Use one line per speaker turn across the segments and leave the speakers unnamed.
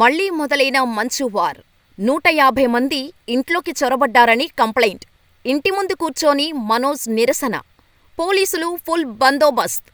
మళ్ళీ మొదలైన మంచు వార్. నూట యాభై మంది ఇంట్లోకి చొరబడ్డారని కంప్లైంట్. ఇంటి ముందు కూర్చొని మనోజ్ నిరసన. పోలీసులు ఫుల్ బందోబస్త్.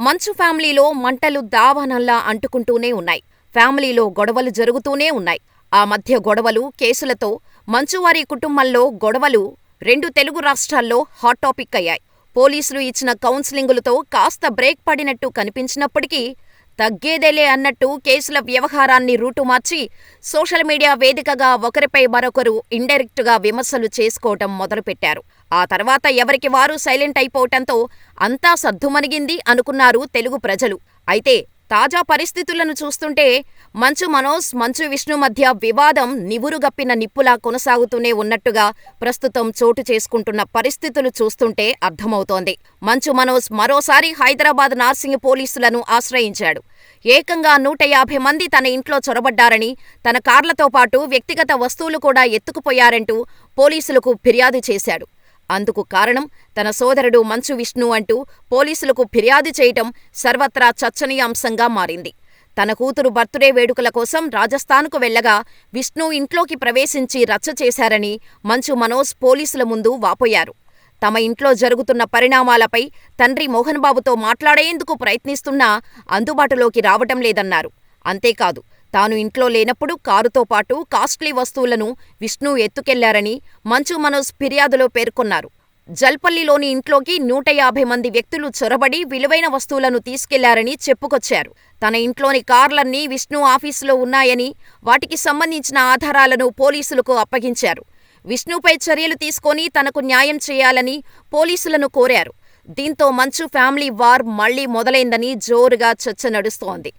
మంచు ఫ్యామిలీలో మంటలు దావానల్లా అంటుకుంటూనే ఉన్నాయి. ఫ్యామిలీలో గొడవలు జరుగుతూనే ఉన్నాయి. ఆ మధ్య గొడవలు కేసులతో మంచువారి కుటుంబంలో గొడవలు రెండు తెలుగు రాష్ట్రాల్లో హాట్ టాపిక్ అయ్యాయి. పోలీసులు ఇచ్చిన కౌన్సిలింగులతో కాస్త బ్రేక్ పడినట్టు కనిపించినప్పటికీ తగ్గేదేలే అన్నట్టు కేసుల వ్యవహారాన్ని రూటు మార్చి సోషల్ మీడియా వేదికగా ఒకరిపై మరొకరు ఇండైరెక్టుగా విమర్శలు చేసుకోవటం మొదలుపెట్టారు. ఆ తర్వాత ఎవరికి వారు సైలెంట్ అయిపోవటంతో అంతా సద్దుమణిగింది అనుకున్నారు తెలుగు ప్రజలు. అయితే తాజా పరిస్థితులను చూస్తుంటే మంచు మనోజ్ మంచు విష్ణు మధ్య వివాదం నివురుగప్పిన నిప్పులా కొనసాగుతూనే ఉన్నట్టుగా ప్రస్తుతం చోటు చేసుకుంటున్న పరిస్థితులు చూస్తుంటే అర్థమవుతోంది. మంచు మనోజ్ మరోసారి హైదరాబాద్ నార్సింగ్ పోలీసులను ఆశ్రయించాడు. ఏకంగా నూట యాభై మంది తన ఇంట్లో చొరబడ్డారని తన కార్లతో పాటు వ్యక్తిగత వస్తువులు కూడా ఎత్తుకుపోయారంటూ పోలీసులకు ఫిర్యాదు చేశాడు. అందుకు కారణం తన సోదరుడు మంచు విష్ణు అంటూ పోలీసులకు ఫిర్యాదు చేయటం సర్వత్రా చర్చనీయాంశంగా మారింది. తన కూతురు బర్త్డే వేడుకల కోసం రాజస్థాన్కు వెళ్ళగా విష్ణు ఇంట్లోకి ప్రవేశించి రచ్చ చేశారని మంచు మనోజ్ పోలీసుల ముందు వాపోయారు. తమ ఇంట్లో జరుగుతున్న పరిణామాలపై తండ్రి మోహన్బాబుతో మాట్లాడేందుకు ప్రయత్నిస్తున్నా అందుబాటులోకి రావటం లేదన్నారు. అంతేకాదు తాను ఇంట్లో లేనప్పుడు కారుతో పాటు కాస్ట్లీ వస్తువులను విష్ణు ఎత్తుకెళ్ళారని మంచు మనోజ్ ఫిర్యాదులో పేర్కొన్నారు. జల్పల్లిలోని ఇంట్లోకి నూట యాభై మంది వ్యక్తులు చొరబడి విలువైన వస్తువులను తీసుకెళ్ళారని చెప్పుకొచ్చారు. తన ఇంట్లోని కార్లన్నీ విష్ణు ఆఫీసులో ఉన్నాయని వాటికి సంబంధించిన ఆధారాలను పోలీసులకు అప్పగించారు. విష్ణుపై చర్యలు తీసుకొని తనకు న్యాయం చేయాలని పోలీసులను కోరారు. దీంతో మంచు ఫ్యామిలీ వార్ మళ్ళీ మొదలైందని జోరుగా చర్చ నడుస్తోంది.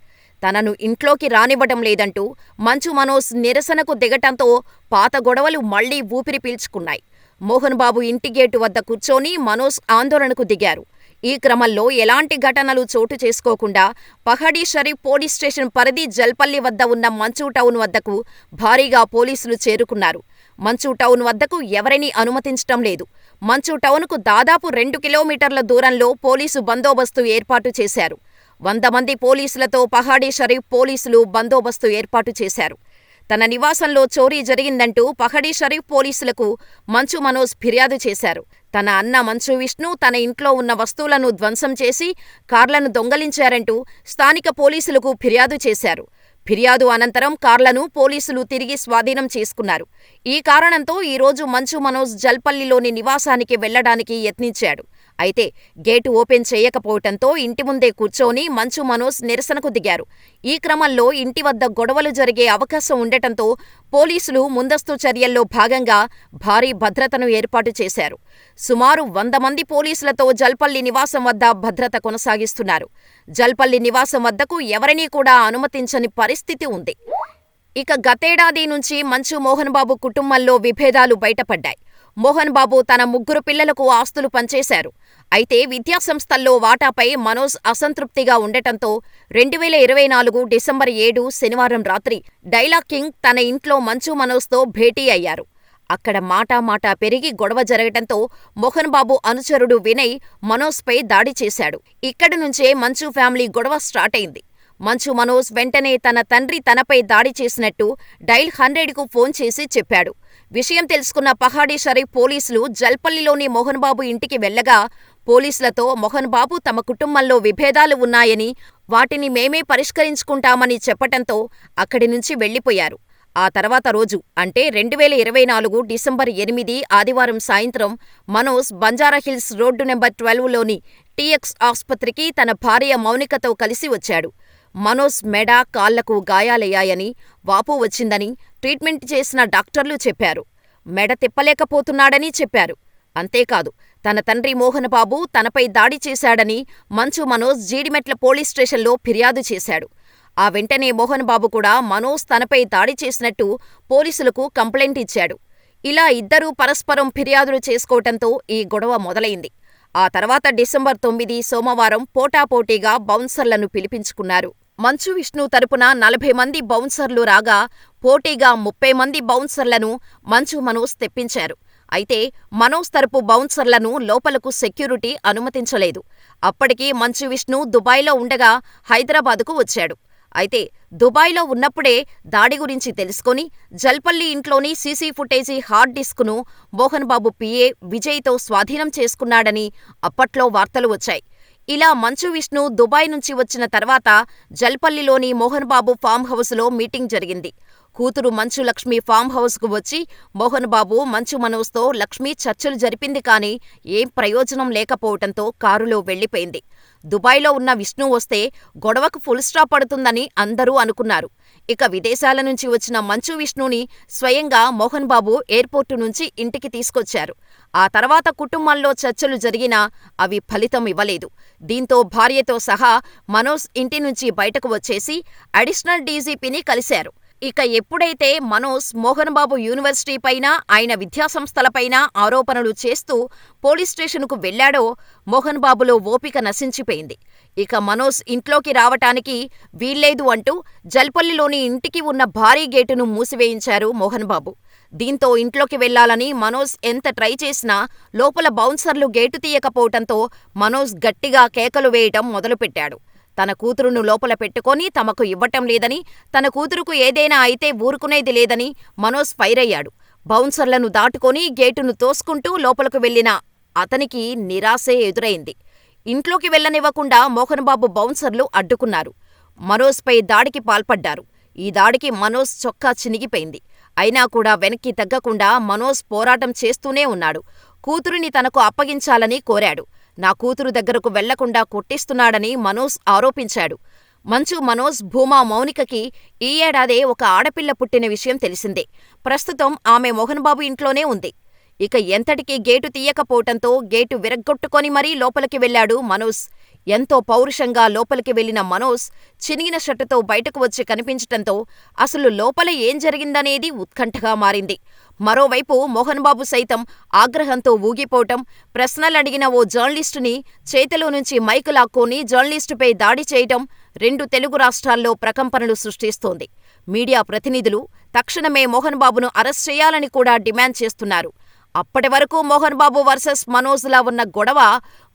తనను ఇంట్లోకి రానివ్వటం లేదంటూ మంచు మనోజ్ నిరసనకు దిగటంతో పాత గొడవలు మళ్ళీ ఊపిరి పీల్చుకున్నాయి. మోహన్ బాబు ఇంటి గేటు వద్ద కూర్చొని మనోజ్ ఆందోళనకు దిగారు. ఈ క్రమంలో ఎలాంటి ఘటనలు చోటు చేసుకోకుండా పహడీ షరీఫ్ పోలీస్ స్టేషన్ పరిధి జల్పల్లి వద్ద ఉన్న మంచు టౌన్ వద్దకు భారీగా పోలీసులు చేరుకున్నారు. మంచు టౌన్ వద్దకు ఎవరినీ అనుమతించటం లేదు. మంచు టౌన్కు దాదాపు రెండు కిలోమీటర్ల దూరంలో పోలీసు బందోబస్తు ఏర్పాటు చేశారు. వంద మంది పోలీసులతో పహాడీ షరీఫ్ పోలీసులు బందోబస్తు ఏర్పాటు చేశారు. తన నివాసంలో చోరీ జరిగిందంటూ పహడీ షరీఫ్ పోలీసులకు మంచు మనోజ్ ఫిర్యాదు చేశారు. తన అన్న మంచు విష్ణు తన ఇంట్లో ఉన్న వస్తువులను ధ్వంసం చేసి కార్లను దొంగలించారంటూ స్థానిక పోలీసులకు ఫిర్యాదు చేశారు. ఫిర్యాదు అనంతరం కార్లను పోలీసులు తిరిగి స్వాధీనం చేసుకున్నారు. ఈ కారణంతో ఈరోజు మంచు మనోజ్ జల్పల్లిలోని నివాసానికి వెళ్ళడానికి యత్నించాడు. అయితే గేటు ఓపెన్ చేయకపోవటంతో ఇంటి ముందే కూర్చొని మంచు మనోజ్ నిరసనకు దిగారు. ఈ క్రమంలో ఇంటి వద్ద గొడవలు జరిగే అవకాశం ఉండటంతో పోలీసులు ముందస్తు చర్యల్లో భాగంగా భారీ భద్రతను ఏర్పాటు చేశారు. సుమారు వంద మంది పోలీసులతో జల్పల్లి నివాసం వద్ద భద్రత కొనసాగిస్తున్నారు. జల్పల్లి నివాసం వద్దకు ఎవరినీ కూడా అనుమతించని పరిస్థితి ఉంది. ఇక గతేడాది నుంచి మంచు మోహన్ బాబు కుటుంబంలో విభేదాలు బయటపడ్డాయి. మోహన్ బాబు తన ముగ్గురు పిల్లలకు ఆస్తులు పంచేశారు. అయితే విద్యాసంస్థల్లో వాటాపై మనోజ్ అసంతృప్తిగా ఉండటంతో రెండువేల ఇరవై నాలుగు డిసెంబర్ ఏడు శనివారం రాత్రి డైలాగ్ కింగ్ తన ఇంట్లో మంచు మనోజ్తో భేటీ అయ్యారు. అక్కడ మాటామాటా పెరిగి గొడవ జరగటంతో మోహన్ బాబు అనుచరుడు వినయ్ మనోజ్పై దాడి చేశాడు. ఇక్కడి నుంచే మంచు ఫ్యామిలీ గొడవ స్టార్ట్ అయింది. మంచు మనోజ్ వెంటనే తన తండ్రి తనపై దాడి చేసినట్టు డైల్ హండ్రెడ్కు ఫోన్ చేసి చెప్పాడు. విషయం తెలుసుకున్న పహాడీ షరీఫ్ పోలీసులు జల్పల్లిలోని మోహన్ బాబు ఇంటికి వెళ్ళగా పోలీసులతో మోహన్ బాబు తమ కుటుంబంలో విభేదాలు ఉన్నాయని వాటిని మేమే పరిష్కరించుకుంటామని చెప్పటంతో అక్కడి నుంచి వెళ్ళిపోయారు ఆ తర్వాత రోజు అంటే రెండువేల ఇరవై నాలుగు డిసెంబర్ ఎనిమిది ఆదివారం సాయంత్రం మనోజ్ బంజారాహిల్స్ రోడ్డు నెంబర్ ట్వెల్వ్లోని టీఎక్స్ ఆస్పత్రికి తన భార్య మౌనికతో కలిసి వచ్చాడు. మనోజ్ మెడ కాళ్ళకు గాయాలయ్యాయని వాపు వచ్చిందని ట్రీట్మెంట్ చేసిన డాక్టర్లు చెప్పారు. మెడ తిప్పలేకపోతున్నాడని చెప్పారు. అంతేకాదు తన తండ్రి మోహనబాబు తనపై దాడి చేశాడని మంచు మనోజ్ జీడిమెట్ల పోలీస్ స్టేషన్లో ఫిర్యాదు చేశాడు. ఆ వెంటనే మోహనబాబు కూడా మనోజ్ తనపై దాడి చేసినట్టు పోలీసులకు కంప్లైంట్ ఇచ్చాడు. ఇలా ఇద్దరూ పరస్పరం ఫిర్యాదులు చేసుకోవటంతో ఈ గొడవ మొదలైంది. ఆ తర్వాత డిసెంబర్ తొమ్మిది సోమవారం పోటాపోటీగా బౌన్సర్లను పిలిపించుకున్నారు. మంచు విష్ణు తరపున నలభై మంది బౌన్సర్లు రాగా పోటీగా ముప్పై మంది బౌన్సర్లను మంచు మనోజ్ తెప్పించారు. అయితే మనోజ్ తరపు బౌన్సర్లను లోపలకు సెక్యూరిటీ అనుమతించలేదు. అప్పటికి మంచు విష్ణు దుబాయ్లో ఉండగా హైదరాబాదుకు వచ్చాడు. అయితే దుబాయ్లో ఉన్నప్పుడే దాడి గురించి తెలుసుకొని జల్పల్లి ఇంట్లోని సీసీ ఫుటేజీ హార్డ్ డిస్క్ను మోహన్ బాబు పిఏ విజయ్తో స్వాధీనం చేసుకున్నాడని అప్పట్లో వార్తలు వచ్చాయి. ఇలా మంచు విష్ణు దుబాయ్ నుంచి వచ్చిన తర్వాత జల్పల్లిలోని మోహన్ బాబు ఫామ్ హౌస్లో మీటింగ్ జరిగింది. కూతురు మంచు లక్ష్మి ఫామ్ హౌస్కు వచ్చి మోహన్ బాబు, మంచు మనోజ్తో లక్ష్మి చర్చలు జరిపింది కానీ ఏం ప్రయోజనం లేకపోవటంతో కారులో వెళ్ళిపోయింది. దుబాయ్లో ఉన్న విష్ణు వస్తే గొడవకు ఫుల్ స్టాప్ పడుతుందని అందరూ అనుకున్నారు. ఇక విదేశాల నుంచి వచ్చిన మంచు విష్ణుని స్వయంగా మోహన్ బాబు ఎయిర్పోర్టు నుంచి ఇంటికి తీసుకొచ్చారు. ఆ తర్వాత కుటుంబంలో చర్చలు జరిగినా అవి ఫలితం ఇవ్వలేదు. దీంతో భార్యతో సహా మనోజ్ ఇంటి నుంచి బయటకు వచ్చేసి అడిషనల్ డీజీపీని కలిశారు. ఇక ఎప్పుడైతే మనోజ్ మోహన్ బాబు యూనివర్సిటీపైనా, ఆయన విద్యాసంస్థలపైనా ఆరోపణలు చేస్తూ పోలీస్ స్టేషనుకు వెళ్ళాడో మోహన్ బాబులో ఓపిక నశించిపోయింది. ఇక మనోజ్ ఇంట్లోకి రావటానికి వీల్లేదు అంటూ జల్పల్లిలోని ఇంటికి ఉన్న భారీ గేటును మూసివేయించారు మోహన్ బాబు. దీంతో ఇంట్లోకి వెళ్ళాలని మనోజ్ ఎంత ట్రై చేసినా లోపల బౌన్సర్లు గేటు తీయకపోవటంతో మనోజ్ గట్టిగా కేకలు వేయటం మొదలుపెట్టాడు. తన కూతురును లోపల పెట్టుకొని తమకు ఇవ్వటం లేదని, తన కూతురుకు ఏదైనా అయితే ఊరుకునేది లేదని మనోజ్ ఫైరయ్యాడు. బౌన్సర్లను దాటుకొని గేటును తోసుకుంటూ లోపలకు వెళ్ళిన అతనికి నిరాశే ఎదురైంది. ఇంట్లోకి వెళ్ళనివ్వకుండా మోహన్బాబు బౌన్సర్లు అడ్డుకున్నారు. మనోజ్పై దాడికి పాల్పడ్డారు. ఈ దాడికి మనోజ్ చొక్కా చినిగిపోయింది. అయినా కూడా వెనక్కి తగ్గకుండా మనోజ్ పోరాటం చేస్తూనే ఉన్నాడు. కూతురిని తనకు అప్పగించాలని కోరాడు. నా కూతురు దగ్గరకు వెళ్ళకుండా కొట్టిస్తున్నాడని మనోజ్ ఆరోపించాడు. మంచు మనోజ్, భూమా మౌనికకి ఈ ఏడాదే ఒక ఆడపిల్ల పుట్టిన విషయం తెలిసిందే. ప్రస్తుతం ఆమె మోహన్బాబు ఇంట్లోనే ఉంది. ఇక ఎంతటికీ గేటు తీయకపోవటంతో గేటు విరగ్గొట్టుకొని మరీ లోపలికి వెళ్ళాడు మనోజ్. ఎంతో పౌరుషంగా లోపలికి వెళ్ళిన మనోజ్ చినిగిన షర్టుతో బయటకు వచ్చి కనిపించటంతో అసలు లోపల ఏం జరిగిందనేది ఉత్కంఠగా మారింది. మరోవైపు మోహన్ బాబు సైతం ఆగ్రహంతో ఊగిపోవటం, ప్రశ్నలడిగిన ఓ జర్నలిస్టుని చేతిలో నుంచి మైకు లాక్కొని జర్నలిస్టుపై దాడి చేయటం రెండు తెలుగు రాష్ట్రాల్లో ప్రకంపనలు సృష్టిస్తోంది. మీడియా ప్రతినిధులు తక్షణమే మోహన్ బాబును అరెస్ట్ చేయాలని కూడా డిమాండ్ చేస్తున్నారు. అప్పటి వరకు మోహన్ బాబు వర్సెస్ మనోజ్లా ఉన్న గొడవ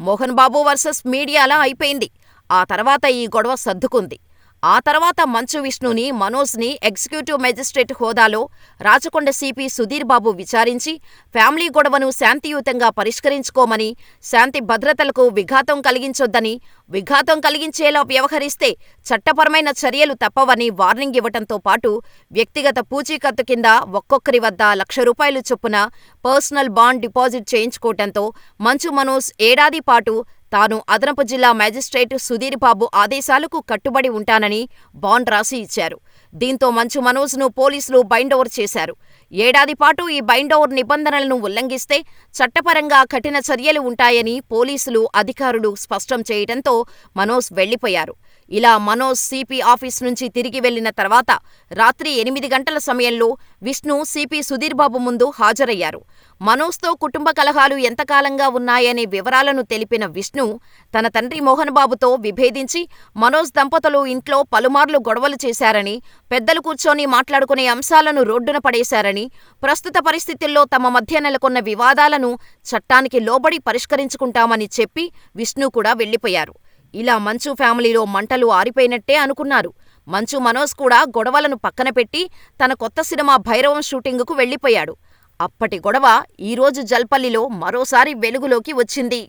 మోహన్ బాబు వర్సెస్ మీడియాలా అయిపోయింది. ఆ తర్వాత ఈ గొడవ సర్దుకుంది. ఆ తర్వాత మంచు విష్ణుని, మనోజ్ని ఎగ్జిక్యూటివ్ మెజిస్ట్రేట్ హోదాలో రాచకొండ సిపి సుధీర్ బాబు విచారించి ఫ్యామిలీ గొడవను శాంతియుతంగా పరిష్కరించుకోమని, శాంతి భద్రతలకు విఘాతం కలిగించొద్దని, విఘాతం కలిగించేలా వ్యవహరిస్తే చట్టపరమైన చర్యలు తప్పవని వార్నింగ్ ఇవ్వటంతో పాటు వ్యక్తిగత పూచీకత్తు కింద ఒక్కొక్కరి వద్ద లక్ష రూపాయలు చొప్పున personal bond deposit చేయించుకోవటంతో Manchu Manoj ఏడాది పాటు తాను అదనపు జిల్లా మేజిస్ట్రేట్ సుధీర్ బాబు ఆదేశాలకు కట్టుబడి ఉంటానని బాండ్ రాసి ఇచ్చారు. దీంతో మంచు మనోజ్ను పోలీసులు బైండోవర్ చేశారు. ఏడాది పాటు ఈ బైండోవర్ నిబంధనలను ఉల్లంఘిస్తే చట్టపరంగా కఠిన చర్యలు ఉంటాయని పోలీసులు అధికారులు స్పష్టం చేయటంతో మనోజ్ వెళ్ళిపోయారు. ఇలా మనోజ్ సిపి ఆఫీస్ నుంచి తిరిగి వెళ్ళిన తర్వాత రాత్రి ఎనిమిది గంటల సమయంలో విష్ణు సిపి సుధీర్బాబు ముందు హాజరయ్యారు. మనోజ్తో కుటుంబ కలహాలు ఎంతకాలంగా ఉన్నాయనే వివరాలను తెలిపిన విష్ణు తన తండ్రి మోహన్ బాబుతో విభేదించి మనోజ్ దంపతులు ఇంట్లో పలుమార్లు గొడవలు చేశారని, పెద్దలు కూర్చొని మాట్లాడుకునే అంశాలను రోడ్డున పడేశారని, ప్రస్తుత పరిస్థితుల్లో తమ మధ్య నెలకొన్న వివాదాలను చట్టానికి లోబడి పరిష్కరించుకుంటామని చెప్పి విష్ణు కూడా వెళ్ళిపోయారు. ఇలా మంచు ఫ్యామిలీలో మంటలు ఆరిపోయినట్టే అనుకున్నారు. మంచు మనోజ్ కూడా గొడవలను పక్కనపెట్టి తన కొత్త సినిమా భైరవం షూటింగుకు వెళ్ళిపోయాడు. అప్పటి గొడవ ఈరోజు జల్పల్లిలో మరోసారి వెలుగులోకి వచ్చింది.